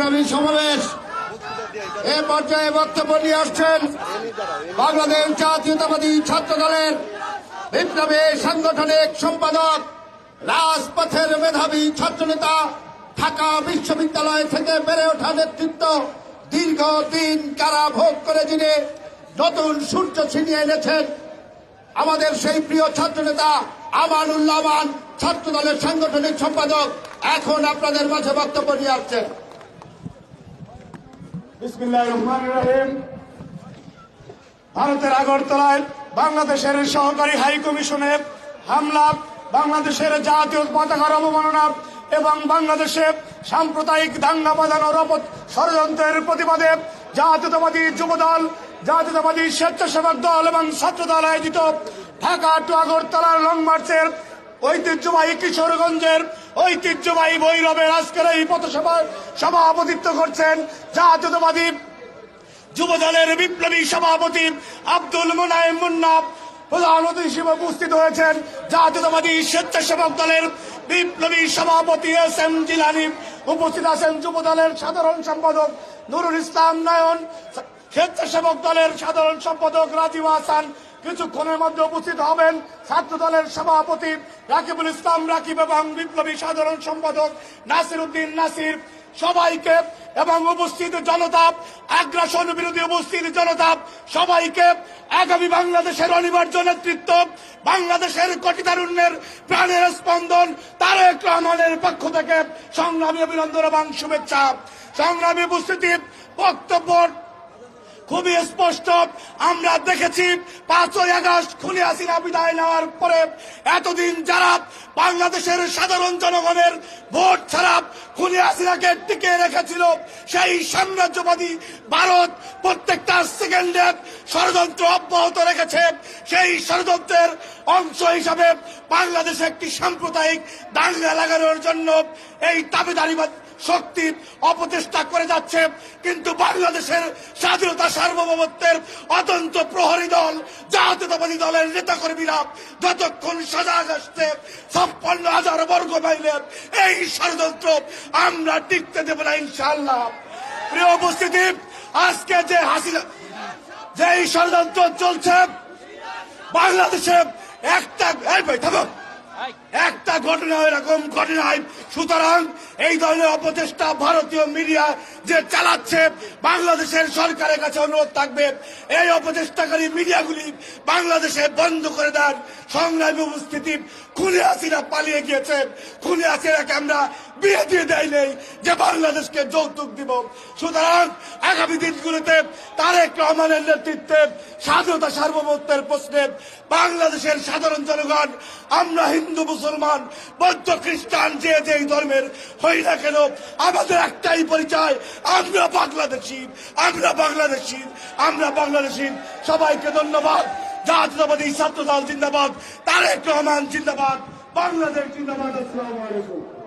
সংগ্রামী সমাবেশ। এ পর্যায়ে বক্তব্য নিয়ে আসছেন বাংলাদেশ জাতীয়তাবাদী ছাত্র দলের বিপ্লবী সাংগঠনিক সম্পাদক, রাজপথের মেধাবী ছাত্রনেতা, ঢাকা বিশ্ববিদ্যালয় থেকে বেড়ে ওঠা নেতৃত্ব দীর্ঘদিন কারা ভোগ করে যিনি নতুন সূর্য ছিনিয়ে এনেছেন। আমাদের সেই প্রিয় ছাত্রনেতা আমানুল্লাহ আমান ছাত্র দলের সাংগঠনিক সম্পাদক, এখন আপনাদের মাঝে বক্তব্য নিয়ে আসছেন। ভারতের আগরতলায় বাংলাদেশের সহকারী হাই কমিশনে হামলা, বাংলাদেশের জাতীয় পতাকার অবমাননা এবং বাংলাদেশে সাম্প্রদায়িক দাঙ্গা বাঁধানোর ষড়যন্ত্রের প্রতিবাদে জাতীয়তাবাদী যুবদল, জাতীয়তাবাদী স্বেচ্ছাসেবক দল এবং ছাত্র দল আয়োজিত ঢাকা টু আগরতলার লং মার্চের ঐতিহ্যবাহী কিশোরগঞ্জের ঐতিহ্যবাহী ভৈরবের আজকের এই পথসভার সভাপতিত্ব করছেন জাতীয়তাবাদী যুব দলের বিপ্লবী সভাপতি আব্দুল মোনায়েম মুন্না। প্রধান অতিথি হিসেবে উপস্থিত হয়েছেন জাতীয়তাবাদী স্বেচ্ছাসেবক দলের বিপ্লবী সভাপতি এস এম জিলানি। উপস্থিত আছেন যুব দলের সাধারণ সম্পাদক নুরুল ইসলাম নয়ন। স্বেচ্ছাসেবক দলের সাধারণ সম্পাদক রাজীব হাসান। কিছুক্ষণের মধ্যে উপস্থিত হবেন ছাত্র দলের সভাপতি রাকিবুল ইসলাম রাকিব এবং বিপ্লবী সাধারণ সম্পাদক নাসির উদ্দিন নাসির। সবাইকে এবং উপস্থিত জনতা, আগ্রাসন বিরোধী উপস্থিত জনতা, সবাইকে আগামী বাংলাদেশের অনিবার্য নেতৃত্ব, বাংলাদেশের কোটি তারুণ্যের প্রাণের স্পন্দন, তারেক রহমানের পক্ষ থেকে সংগ্রামী অভিনন্দন এবং শুভেচ্ছা। সংগ্রামী উপস্থিতি বক্তব্য খুবই স্পষ্ট। আমরা দেখেছি পাঁচই আগস্ট খুনি হাসিনা বিদায় নেওয়ার পরে এতদিন যারা বাংলাদেশের সাধারণ জনগণের ভোট ছাড়া খুনি হাসিনাকে টিকে রেখেছিল, সেই সাম্রাজ্যবাদী ভারত প্রত্যেকটা সেকেন্ডে ষড়যন্ত্র অব্যাহত রেখেছে। সেই ষড়যন্ত্রের অংশ হিসাবে বাংলাদেশে একটি সাম্প্রদায়িক দাঙ্গা লাগানোর জন্য এই দাবিদারিবাদ শক্তি অপচেষ্টা করে যাচ্ছে, কিন্তু বাংলাদেশের স্বাধীনতা সার্বভৌমত্বের অতন্ত প্রহরী দল, জাতীয়তাবাদী দলের নেতাকর্মীরা যতক্ষণ সজাগ আসছে, ছাপ্পান্ন হাজার বর্গ মাইলের এই ষড়যন্ত্র আমরা টিকতে দেব না ইনশাল্লাহ প্রিয় উপস্থিতি, আজকে যে হাসিনা যে এই ষড়যন্ত্র চলছে, বাংলাদেশে একটা এই ভাই, থামো। একটা ঘটনা এরকম ঘটনায় সুতরাং এই ধরনের অপচেষ্টা ভারতীয় মিডিয়া যে চালাচ্ছে, বাংলাদেশের সরকারের কাছে অনুরোধ থাকবে, এই অপচেষ্টাকারী মিডিয়াগুলি বাংলাদেশে বন্ধ করে দেন সংগ্রামী উপস্থিতি খুলে আসিরা পালিয়ে গিয়েছে। খুলে আসিরা আমরা বিয়ে দিয়ে দেয় নেই যে বাংলাদেশকে যৌতুক দিব। সুতরাং আগামী দিনগুলোতে তারেক রহমানের নেতৃত্বে স্বাধীনতা সার্বভৌমত্বের প্রশ্নে বাংলাদেশের সাধারণ জনগণ, আমরা হিন্দু, মুসলমান, বৌদ্ধ, খ্রিস্টান, যে যেই ধর্মের হই না কেন, আমাদের একটাই পরিচয়, আমরা বাংলাদেশি আমরা বাংলাদেশি আমরা বাংলাদেশি। সবাইকে ধন্যবাদ। জাতীয়তাবাদী ছাত্র দল জিন্দাবাদ, তারেক রহমান জিন্দাবাদ, বাংলাদেশ জিন্দাবাদ। আসসালামু আলাইকুম।